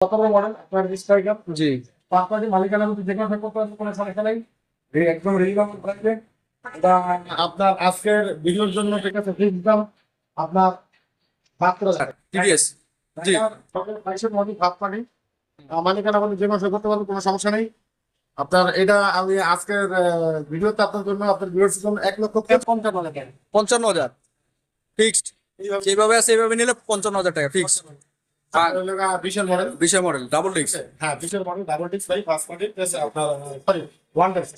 সতেরো মডেল আপনার জি। পাঁচ মালিকানা মধ্যে যে কোনো করতে পারবেন কোনো সমস্যা নেই। একদম রিজনেবল প্রাইসে এটা আপনার আজকের ভিডিওর জন্য ঠিক আছে ফিক্স দাম আপনার মাত্র টিভিএস জি। বাইশের মধ্যে ভাত পানি। মালিকানা মধ্যে যে কোনো করতে পারবেন কোনো সমস্যা নেই। আপনার এটা আমি আজকের ভিডিওতে আপনার জন্য আপনার ভিডিওর জন্য এক লক্ষ পঞ্চান্ন টাকা। পঞ্চান্ন হাজার। ফিক্সড যেভাবে আছে এইভাবে নিলে পঞ্চান্ন হাজার টাকা ফিক্সড বিশাল মডেল মডেল ডাবল ডিস্ক হ্যাঁ বিশাল মডেল ডাবল ডিস্ক ভাই ফার্স্ট মডেল আপনার সরি ওয়ান ডিস্ক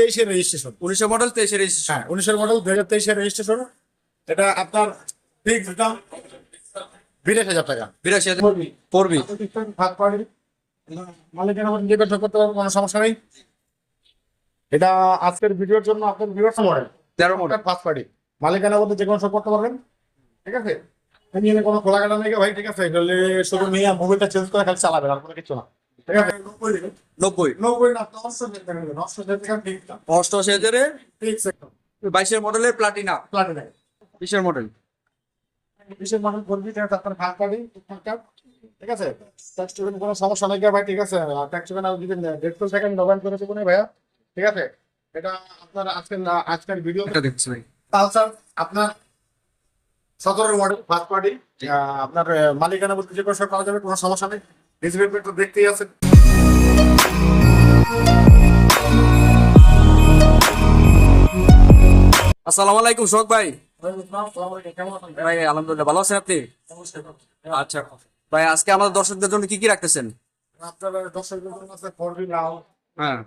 তেইশের রেজিস্ট্রেশন উনিশের মডেল তেইশের রেজিস্ট্রেশন হ্যাঁ উনিশের মডেল দুই হাজার তেইশের রেজিস্ট্রেশন এটা আপনার ফিক্স দাম বিরাট হাজার টাকা। বিরাশি হাজার পড়বি। ভাগ পাড়ি মালিকের মধ্যে যে কথা করতে পারব কোনো সমস্যা নেই। এটা আজকের ভিডিওর জন্য আপনার মডেল তেরো মডেল ফার্স্ট পার্টি মালিকানা বলতে যে কোনো সব করতে পারবেন। ঠিক আছে? কোনো খোলা কাটা নেই ভাই ঠিক আছে? এগুলো শুধু মোবাইলটা চেঞ্জ করে খালি চালাবেন আর কোনো কিছু না। ঠিক আছে? নব্বই নব্বই? না। অষ্টআশি হাজারে বাইশের মডেলের প্লাটিনা Platinum। বিশের মডেল বিশেষ মানুষ বলবি যে আপনার ভাগ পাবি ঠিকঠাক ঠিক আছে? ট্যাক্স টোকেন কোনো সমস্যা নেই ভাই ঠিক আছে? ট্যাক্স টোকেন আর দিবেন সেকেন্ড নবায়ন করে দেবো ভাইয়া। ঠিক আছে? এটা আপনার আজকের না- আজকের ভিডিও দেখছি ভাই। পালসার আপনার সতেরো মডেল ফার্স্ট পার্টি আপনার মালিকানা বলতে যে কোনো সব যাবে কোনো সমস্যা নেই। ডিসপ্লে তো দেখতেই আছে আসসালামু আলাইকুম শোক ভাই। ভাই? আলহামদুলিল্লাহ ভালো আছেন আপনি? আচ্ছা ভাই আজকে আমাদের দর্শকদের জন্য কি কি রাখতেছেন? আপনার দর্শক আছে ফোর বি নাও হ্যাঁ।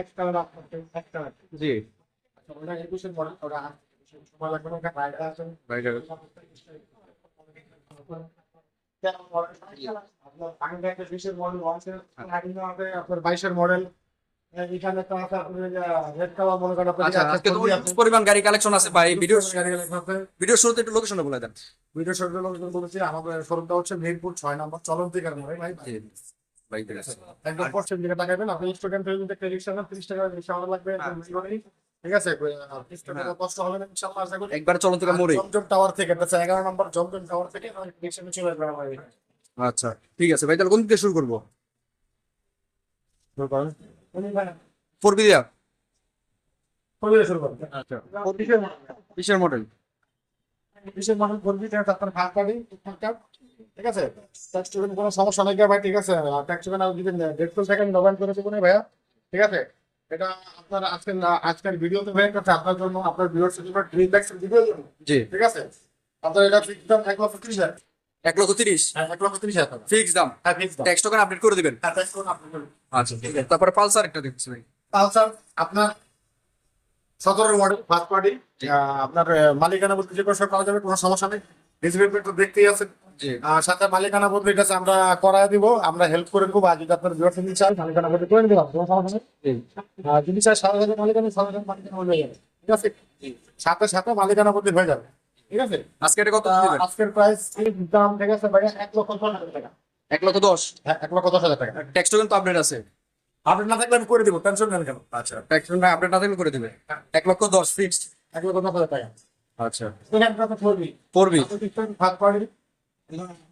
একটা জি। ওটা একুশের মডেল ওটা আপনার বাইশের মডেল এখানে মনে করেন আচ্ছা আজকে তো পরিমাণ গাড়ি কালেকশন আছে ভাই। ভিডিও ভিডিও শুরুতে একটু লোকেশনটা বলে দেন। ভিডিও শুরু লোকজন বলেছি আমাদের শোরুমটা হচ্ছে মিরপুর ছয় নম্বর চলন্তিকার মোড়ে ভাই। ভাই একদম পশ্চিম দিকে তাকাবেন আপনি স্টুডেন্ট হয়ে নেন তিরিশ টাকা লাগবে করেই। ঠিক আছে? কষ্ট হবে না ইনশাল্লাহ আশা করি। একবার চলন থেকে মোড়ে জমজম টাওয়ার থেকে এটা হচ্ছে এগারো নম্বর জমজম টাওয়ার থেকে চলে আমার আচ্ছা ঠিক আছে। ভাই তাহলে কোন দিকে শুরু করব? দিয়া? আচ্ছা। বিশের মডেল। বিশের মডেল? ভাগ ঠিক আছে? ট্যাক্স কোনো সমস্যা নেই ভাই ঠিক আছে? ট্যাক্স টোকেন আর দিবেন সেকেন্ড নবায়ন করে দেবো ভাইয়া। ঠিক আছে? এটা আপনার আজকের না- আজকের ভিডিওতে হয়ে গেছে আপনার জন্য আপনার ভিডিওর সাথে ড্রিম ব্যাক্স ভিডিও জন্য জি। ঠিক আছে? আপনার এটা ফিক্স দাম এক লক্ষ ত্রিশ হাজার। এক লক্ষ তিরিশ? হ্যাঁ এক লক্ষ ত্রিশ হাজার। ফিক্স দাম? হ্যাঁ ফিক্স দাম। ট্যাক্স টোকেন আপডেট করে দিবেন? হ্যাঁ ট্যাক্স করুন আপনি করুন। আচ্ছা ঠিক আছে। তারপরে পালসার একটা দেখছি ভাই। পালসার আপনার সতেরো মডেল ফার্স্ট পার্টি আপনার মালিকানা বলতে যে কোনো সব করা যাবে কোনো সমস্যা নেই। তো দেখতেই আছে সাথে মালিকানা বদলে এটা আমরা করায় দিব আমরা হেল্প করে দেবো আর যদি আপনার বিভাগ থেকে চাই মালিকানা বদলে করে দিলাম কোনো সমস্যা নেই। যদি চাই হাজার মালিকানা সারা হাজার মালিকানা বদলে যাবে ঠিক আছে? সাথে সাথে মালিকানা বদলে হয়ে যাবে ঠিক আছে? আজকে এটা কত আজকের প্রাইস দাম ঠিক আছে ভাই এক লক্ষ দশ হাজার টাকা। এক লক্ষ দশ? হ্যাঁ এক লক্ষ দশ হাজার টাকা। ট্যাক্স টোকেন তো আপডেট আছে। আপনি না থাকলে আমি করে দিব টেনশন নেন কেন? আচ্ছা ট্যাক্স টোকেন আপডেট না থাকলে করে দিবে। এক লক্ষ দশ ফিক্সড এক লক্ষ দশ হাজার টাকা। আচ্ছা। করবি পড়বি ভাগ পাড়ি।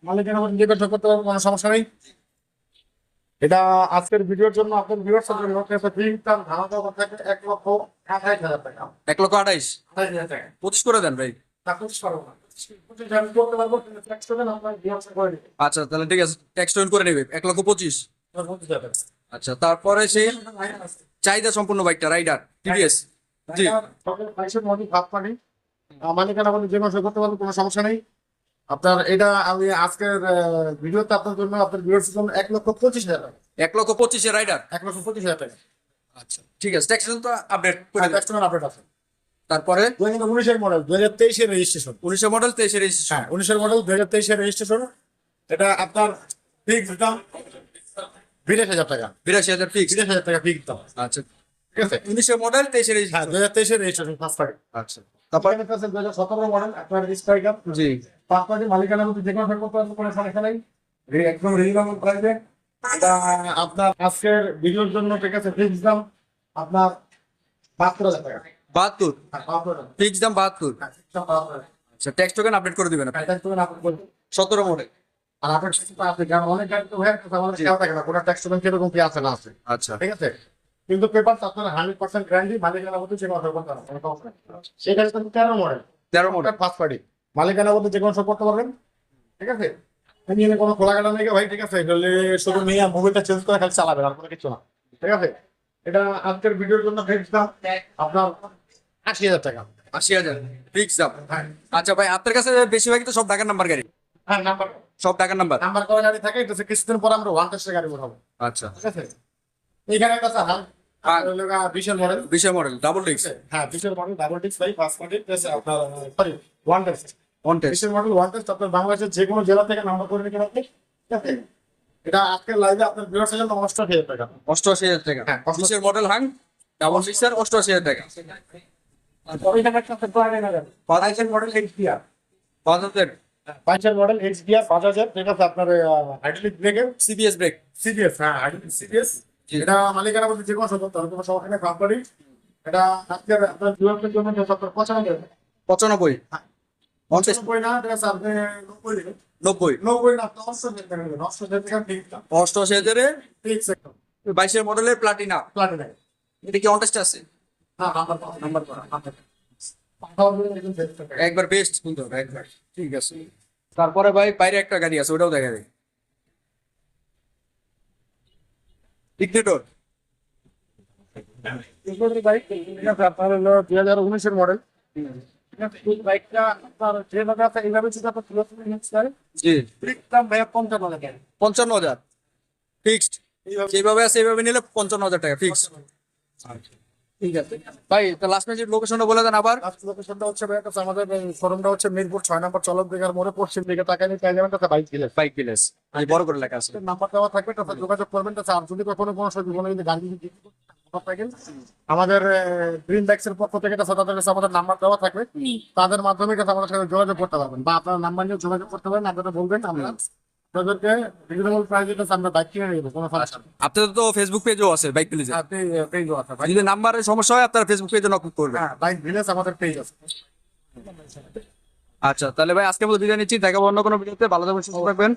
মালিকের করতে পারব কোনো সমস্যা নেই। এটা আজকের ভিডিওর জন্য আপনার সাথে ধারণা কথা থাকে এক লক্ষ আঠাইশ হাজার টাকা। এক লক্ষ আঠাইশ? আঠাইশ হাজার টাকা। পঁচিশ করে দেন ভাই। আচ্ছা তাহলে ঠিক আছে ট্যাক্স করে নেবে এক লক্ষ পঁচিশ। আচ্ছা তারপরে সে চাহিদা সম্পূর্ণ বাইকটা রাইডার টিভিএস। জি। মালিকানা যে কোনো করতে পারব কোনো সমস্যা নেই। আপনার এটা আমি আজকের ভিডিওতে আপনার জন্য আপনার ভিডিওর জন্য এক লক্ষ পঁচিশ হাজার এক লক্ষ পঁচিশে রাইডার এক লক্ষ পঁচিশ হাজার টাকা। আচ্ছা ঠিক আছে ট্যাক্স তো আপডেট করে হ্যাঁ, দেন। আপডেট আছে। তারপরে? দুই হাজার উনিশের মডেল দুই হাজার তেইশের রেজিস্ট্রেশন উনিশশো মডেল তেইশে রেজিস্ট্রেশন হ্যাঁ উনিশের মডেল দুই হাজার তেইশের রেজিস্ট্রেশন এটা আপনার ফিক্স দাম বিরাশ হাজার টাকা। বিরাশি হাজার ফিক্স বিরাশ হাজার টাকা ফিক্স দাম। আচ্ছা ঠিক আছে? উনিশশো মডেল তেইশে হ্যাঁ রেজিস্ট্রেশন দুই হাজার তেইশের রেজিস্ট্রেশন ফার্স্ট টাকা আচ্ছা তারপরে? দুই হাজার সতেরো মডেল আপনার স্ট্রাইকার জি। পাঁচ পাঁচটি মালিকানা মধ্যে যে কোনো করতে পারবেন, কোনো সমস্যা নেই। একদম রিজনেবল প্রাইসে এটা আপনার আজকের ভিডিওর জন্য ঠিক আছে ফিক্স দাম আপনার বাহাত্তর হাজার টাকা। বাহাত্তর? হ্যাঁ। ফিক্স দাম বাহাত্তর? হ্যাঁ, দাম বাহাত্তর হাজার। আচ্ছা ট্যাক্স টোকেন আপডেট করে দিবেন। সতেরো মডেল আর আপনার সাথে আছে কারণ অনেক গাড়ি তো হয়ে আমাদের খেয়াল থাকে না কোনটা ট্যাক্স কীরকম কি আছে না আছে। আচ্ছা। ঠিক আছে? কিন্তু পেপার আপনার হান্ড্রেড পার্সেন্ট গ্যারান্টি মালিকানা বলতে কোনো করতে পারবেন কোনো সেখানে তেরো মডেল তেরো ওটা ফার্স্ট পার্টি মালিকানা বলতে যে কোনো সব করতে পারবেন। ঠিক আছে? নিয়ে কোনো খোলাঘাটা নেই ভাই ঠিক আছে? শুধু নিয়ে মুভিটা চেঞ্জ করে খালি চালাবেন আর কোনো কিছু না। ঠিক আছে? এটা আজকের ভিডিওর জন্য ফিক্স দাম আপনার আশি হাজার টাকা। আশি হাজার। ফিক্স দাম হ্যাঁ। আচ্ছা ভাই আপনার কাছে বেশিরভাগই তো সব ঢাকার নাম্বার গাড়ি। হ্যাঁ নাম্বার সব ঢাকার নাম্বার নাম্বার করা গাড়ি থাকে এটা কিছুদিন পর আমরা ওয়ান টেস্টের গাড়ি উঠাবো আচ্ছা। ঠিক আছে? এখানে একটা হাল। বিশাল মডেল বিশের মডেল ডাবল ডিক্স হ্যাঁ বিশাল মডেল ডাবল ডিস্ক ভাই ফার্স্ট আপনার sorry one test model one test আপনার বাংলাদেশের যে কোনো জেলা থেকে নাম্বার করে নিতে পারবেন। এটা আজকের লাইভে আপনার বিরাট হাজার অষ্টআশি হাজার টাকা। অষ্টআশি হাজার টাকা। হ্যাঁ। বিশের মডেল হাং ডাবল অষ্টআশি হাজার টাকা। মডেল এইচডিআর হাজার। পাঁচের মডেল এইচডিআর আছে আপনার হাইড্রোলিক ব্রেকের সিবিএস ব্রেক সিরিয়াস হ্যাঁ হাইড্রোলিক। এটা মালিকানা বলতে যে কোনো তাহলে কোনো সমস্যা নেই কোম্পানি এটা আজকের আপনার জন্য পঁচানব্বই। পঁচানব্বই? পঞ্চাশ? পঁচানব্বই না নব্বই নব্বই? নব্বই না অষ্টআশি হাজার বাইশের মডেলের প্লাটিনা এটা কি অনটেস্ট আছে? হ্যাঁ নাম্বার নাম্বার করা। একবার বেস্ট কিন্তু একবার। ঠিক আছে। তারপরে ভাই বাইরে একটা গাড়ি আছে ওটাও দেখা যায় ইগনিটর বাইক আপনার হলো দুই হাজার উনিশের মডেল এই বাইকটা আপনার যেভাবে আছে এইভাবে যদি আপনার তুলে তুলে নিতে পারেন জি। দাম ভাইয়া পঞ্চান্ন টাকা। পঞ্চান্ন হাজার। ফিক্সড এইভাবে। যেভাবে আছে এইভাবে নিলে পঞ্চান্ন হাজার টাকা ফিক্সড ঠিক আছে। ভাই লাস্ট ম্যাচের লোকেশনটা বলে দেন আবার। লাস্ট লোকেশনটা হচ্ছে ভাইয়া আমাদের শোরুমটা হচ্ছে মিরপুর ছয় নম্বর চলক দিঘার মোড়ে পশ্চিম দিকে। তাকাই পেয়ে যাবেন তাতে বাইক দিলে বাইক ভিলেজ আমি বড় করে লেখা আছে। নাম্বার দেওয়া থাকবে তাতে যোগাযোগ করবেন তাতে আর যদি কখনো কোনো যদি গাড়ি আমাদের গ্রিন ব্যাক্সের পক্ষ থেকে তাদের কাছে আমাদের নাম্বার দেওয়া থাকবে। তাদের মাধ্যমে আমাদের সাথে যোগাযোগ করতে পারবেন। বা আপনার নাম্বার নিয়ে যোগাযোগ করতে পারেন আপনারা বলবেন আমরা আপনাদেরকে রিজনেবল প্রাইসে আমরা বাইক কিনে নেব কোনো সমস্যা নেই। আপনাদের তো ফেসবুক পেজও আছে বাইক ভিলেজে হ্যাঁ আছে যদি নাম্বারে সমস্যা হয় আপনারা ফেসবুক পেজে নক করবেন। হ্যাঁ বাইক ভিলেজ আমাদের পেজ আছে। আচ্ছা তাহলে ভাই আজকে মতো বিদায় নিচ্ছি। দেখাবো অন্য কোনো ভিডিওতে। ভালো থাকবেন সুস্থ থাকবেন।